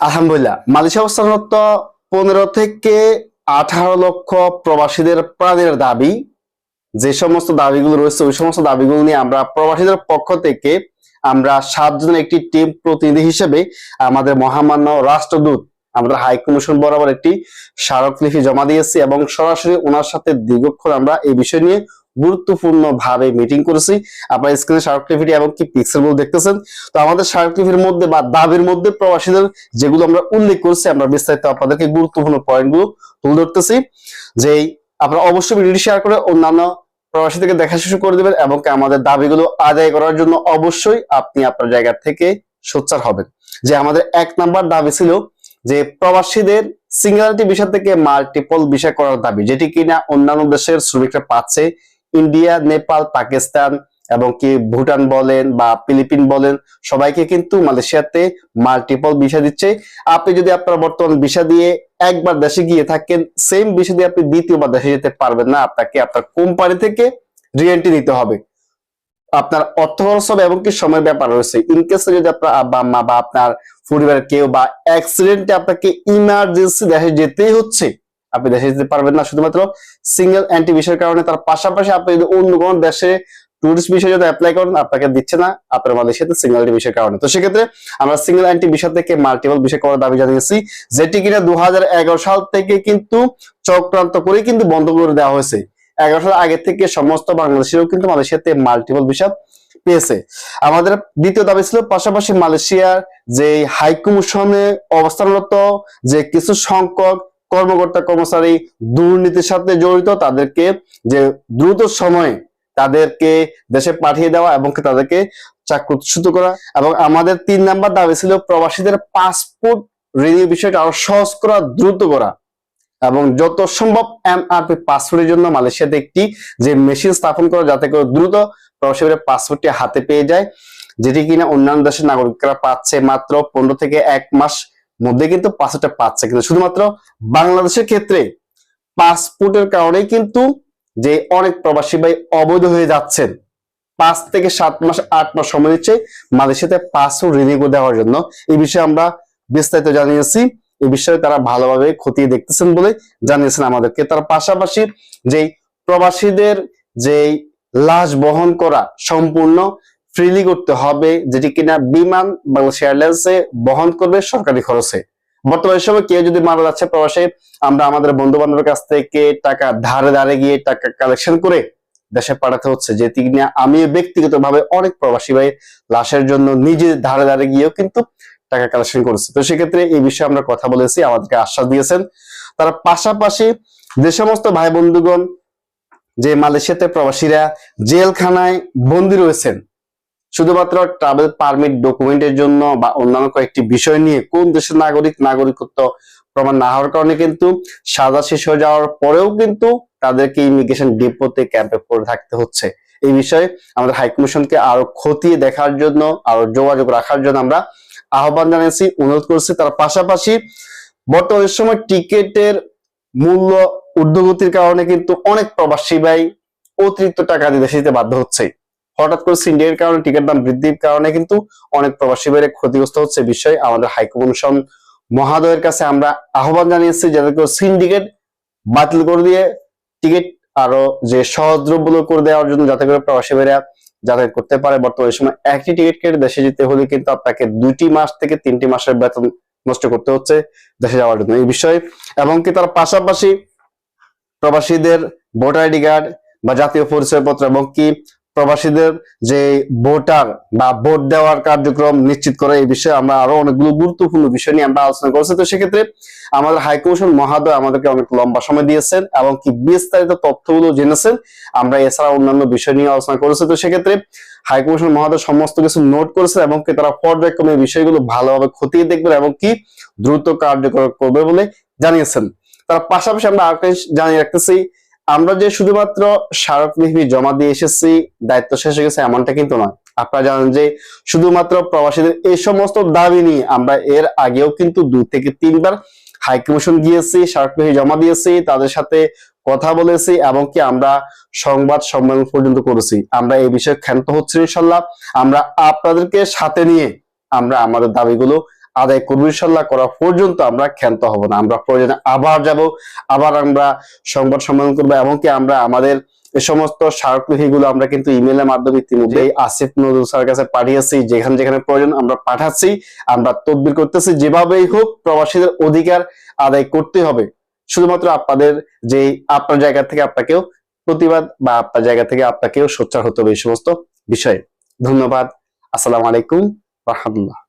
আলহামদুলিল্লাহ, মালয়েশিয়া অবস্থানরত পনেরো থেকে আঠারো লক্ষ প্রবাসীদের প্রাণের দাবি। যে সমস্ত দাবিগুলো রয়েছে, ওই সমস্ত দাবিগুলো নিয়ে আমরা প্রবাসীদের পক্ষ থেকে আমরা সাতজনের একটি টিম প্রতিনিধি হিসেবে আমাদের মহামান্য রাষ্ট্রদূত, আমাদের হাই কমিশন বরাবর একটি স্মারকলিপি জমা দিয়েছি এবং সরাসরি ওনার সাথে দীর্ঘক্ষণ আমরা এই বিষয় নিয়ে গুরুত্বপূর্ণ ভাবে মিটিং করেছি। আপনার স্ক্রিনে স্মারকলিপিটি এবং কি পিক্সেলগুলো দেখতেছেন। তো আমাদের স্মারকলিপির মধ্যে বা দাবির মধ্যে প্রবাসীদের যেগুলো আমরা উল্লেখ করছি, আমরা বিস্তারিত আপনাদেরকে গুরুত্বপূর্ণ পয়েন্টগুলো তুলে ধরতেছি। যে আপনারা অবশ্যই ভিডিওটি শেয়ার করে অন্যান্য প্রবাসী থেকে দেখা শুরু করে দেবেন এবং আমাদের দাবিগুলো আদায় করার জন্য অবশ্যই আপনি আপনার জায়গা থেকে সোচ্চার হবেন। যে আমাদের এক নাম্বার দাবি ছিল যে প্রবাসীদের সিঙ্গুলারিটি বিষয় থেকে মাল্টিপল বিষয় করার দাবি, যেটি কিনা অন্যান্য দেশের শ্রমিকরা পাচ্ছে ইন্ডিয়া, নেপাল, পাকিস্তান এবং কি ভুটান বলেন বা ফিলিপিন বলেন, সবাইকে কিন্তু মালয়েশিয়াতে মাল্টিপল ভিসা দিচ্ছে। আপনি যদি আপনার বর্তমান ভিসা দিয়ে একবার দেশে গিয়ে থাকেন সেম ভিসা দিয়ে আপনি দ্বিতীয়বার দেশে যেতে পারবেন না। আপনাকে আপনার কোম্পানি থেকে রিয়েন্টি নিতে হবে। আপনার অর্থ খরচ হবে এবং কি সময়ের ব্যাপার রয়েছে। ইনকেসে যদি আপনার আব্বা, আম্মা বা আপনার পরিবারের কেউ বা অ্যাক্সিডেন্টে আপনাকে ইমার্জেন্সি দেশে যেতেই হচ্ছে আপনি দেশে যেতে পারবেন না। শুধুমাত্র সিঙ্গেল অ্যান্টি বিষয়ের কারণে তার পাশাপাশি আপনি যদি অন্য কোনো দেশে টুরিস্ট বিষয় যদি অ্যাপ্লাই করেন, আপনাকে দিচ্ছে না। আপনার মালয়েশিয়াতে সিঙ্গেল অ্যান্টি বিষয়ের কারণে। তো সেক্ষেত্রে আমরা সিঙ্গেল অ্যান্টি বিষয় থেকে মাল্টিপল বিষয় করার দাবি জানিয়েছি, যেটি কিনা দু সাল থেকে কিন্তু চক্রান্ত করে কিন্তু বন্ধ করে দেওয়া হয়েছে। এগারো সাল আগে থেকে সমস্ত বাংলাদেশিরাও কিন্তু মালয়েশিয়াতে মাল্টিপল বিষয় পেয়েছে। আমাদের দ্বিতীয় দাবি ছিল পাশাপাশি মালয়েশিয়ার যে হাই কমিশনে অবস্থানরত যে কিছু সংখ্যক কর্মকর্তা কর্মচারী দুর্নীতির সাথে জড়িত তাদেরকে যে দ্রুত সময়ে তাদেরকে দেশে পাঠিয়ে দেওয়া এবং তাদেরকে চাকরুচ্যুত করা এবং আমাদের তিন নাম্বার দাবি ছিল প্রবাসীদের পাসপোর্ট রিনিউ বিষয়টা আরও সহজ করা, দ্রুত করা এবং যত সম্ভব এমআরপি পাসপোর্টের জন্য মালয়েশিয়াতে একটি যে মেশিন স্থাপন করা যাতে করে দ্রুত প্রবাসীদের পাসপোর্টটি হাতে পেয়ে যায়, যেটি কিনা অন্যান্য দেশের নাগরিকরা পাচ্ছে মাত্র পনেরো থেকে এক মাস মধ্যে কিন্তু পাসপোর্টটা পাচ্ছে। কিন্তু শুধুমাত্র বাংলাদেশের ক্ষেত্রে পাসপোর্টের কারণেই কিন্তু যে অনেক প্রবাসী ভাই অবৈধ হয়ে যাচ্ছেন, পাঁচ থেকে সাত মাস, আট মাস সময় দিচ্ছে মালয়েশিয়াতে পাসপোর্ট রিনিউ দেওয়ার জন্য। এই বিষয়ে আমরা বিস্তারিত জানিয়েছি। এই বিষয়ে তারা ভালোভাবে খতিয়ে দেখতেছেন বলে জানিয়েছেন আমাদেরকে। তার পাশাপাশি যেই প্রবাসীদের যেই লাশ বহন করা সম্পূর্ণ ফ্রিলি করতে হবে, যেটি কিনা বিমান বাংলাদেশ এয়ারলাইন্সে বহন করবে সরকারি খরচে। বর্তমানে সময় কেউ যদি মারা যাচ্ছে প্রবাসে, আমরা আমাদের বন্ধু বান্ধবের কাছ থেকে টাকা ধারে ধারে গিয়ে টাকা কালেকশন করে দেশে পাঠাতে হচ্ছে যে কিনা আমি ব্যক্তিগতভাবে অনেক প্রবাসী ভাই লাশের জন্য নিজে ধারে ধারে গিয়েও কিন্তু টাকা কালেকশন করেছে। তো সেক্ষেত্রে এই বিষয়ে আমরা কথা বলেছি, আমাদেরকে আশ্বাস দিয়েছেন। তার পাশাপাশি যে সমস্ত ভাই বন্ধুগণ, যে মালয়েশিয়াতে প্রবাসীরা জেলখানায় বন্দী রয়েছেন শুধুমাত্র ট্রাভেল পারমিট ডকুমেন্টের জন্য বা অন্যান্য কয়েকটি বিষয় নিয়ে কোন দেশের নাগরিক নাগরিকত্ব প্রমাণ না হওয়ার কারণে কিন্তু সাজা শেষ হয়ে যাওয়ার পরেও কিন্তু তাদেরকে ইমিগ্রেশন ডিপোতে ক্যাম্পে পড়ে থাকতে হচ্ছে। এই বিষয়ে আমাদের হাইকমিশনকে আরও খতিয়ে দেখার জন্য, আরও যোগাযোগ রাখার জন্য আমরা আহ্বান জানিয়েছি, অনুরোধ করছি। তার পাশাপাশি বর্তমান সময় টিকেটের মূল্য ঊর্ধ্বগতির কারণে কিন্তু অনেক প্রবাসী ভাই অতিরিক্ত টাকা দিয়ে দেশে বাধ্য হচ্ছে। হঠাৎ করে সিন্ডিকেট কারণে টিকিট দাম বৃদ্ধির কারণে কিন্তু অনেক প্রবাসী ভাইয়ের ক্ষতিগ্রস্ত হচ্ছে বিষয় আমাদের হাইকমিশন মহাদয়ের কাছে আমরা আহ্বান জানিয়েছি যাতে করে সিন্ডিকেট বাতিল করে দিয়ে টিকিট আরও যে সহজদ্রব্য করে দেওয়ার জন্য যাতে করে প্রবাসী ভাইরা যাতায়াত করতে পারে। বর্তমানে সময় একটি টিকিট কেটে দেশে যেতে হলে কিন্তু আপনাকে দুইটি মাস থেকে তিনটি মাসের বেতন নষ্ট করতে হচ্ছে দেশে যাওয়ার জন্য এই বিষয়ে। এবং কি তার পাশাপাশি প্রবাসীদের ভোটার আইডি কার্ড বা জাতীয় পরিচয়পত্র এবং কি প্রবাসীদের যে ভোটার বা ভোট দেওয়ার কার্যক্রম নিশ্চিত করা এই বিষয়ে আমরা আরও অনেকগুলো গুরুত্বপূর্ণ বিষয় নিয়ে আমরা আলোচনা করছি। তো সেক্ষেত্রে আমাদের হাইকমিশন মহাদয় আমাদেরকে অনেক লম্বা সময় দিয়েছেন এবং কি বিস্তারিত তথ্যগুলো জেনেছেন, আমরা এছাড়া অন্যান্য বিষয় নিয়ে আলোচনা করেছি। তো সেক্ষেত্রে হাইকমিশন মহাদয় সমস্ত কিছু নোট করেছেন এবং কি তারা পর্যায়ক্রমে বিষয়গুলো ভালোভাবে খতিয়ে দেখবেন এবং কি দ্রুত কার্যকর করবে বলে জানিয়েছেন। তার পাশাপাশি আমরা আরেকটা জানিয়ে রাখতেছি আমরা যে শুধুমাত্র স্মারকলিপি জমা দিয়ে এসেছি, দায়িত্ব শেষ হয়ে গেছে এমনটা কিন্তু নয়। আপনারা জানেন যে শুধুমাত্র প্রবাসীদের এই সমস্ত দাবি নিয়ে আমরা এর আগেও কিন্তু দুই থেকে তিনবার হাইকমিশন গিয়েছি, স্মারক স্মারকলিপি জমা দিয়েছি, তাদের সাথে কথা বলেছি এবং কি আমরা সংবাদ সম্মেলন পর্যন্ত করেছি। আমরা এই বিষয়ে ক্ষান্ত হচ্ছি ইনশাল্লাহ। আমরা আপনাদেরকে সাথে নিয়ে আমরা আমাদের দাবিগুলো আদায় করব। ইনশাল্লাহ করা পর্যন্ত আমরা ক্ষান্ত হব না। আমরা প্রয়োজনে আবার যাব আবার আমরা সংবাদ সম্মেলন করব এমনকি আমরা আমাদের এই সমস্ত স্মারকলিপিগুলো আমরা কিন্তু ইমেলের মাধ্যমে ইতিমধ্যে আসিফ নজরুল স্যারের কাছে পাঠিয়েছি যেখানে যেখানে প্রয়োজন আমরা পাঠাচ্ছি আমরা তদবির করতেছি যেভাবেই হোক প্রবাসীদের অধিকার আদায় করতে হবে। শুধুমাত্র আপনাদের যে আপনার জায়গা থেকে আপনাকেও প্রতিবাদ বা আপনার জায়গা থেকে আপনাকেও সোচ্চার হতে হবে এই সমস্ত বিষয়ে। ধন্যবাদ। আসসালামু আলাইকুম রহমতুল্লাহ।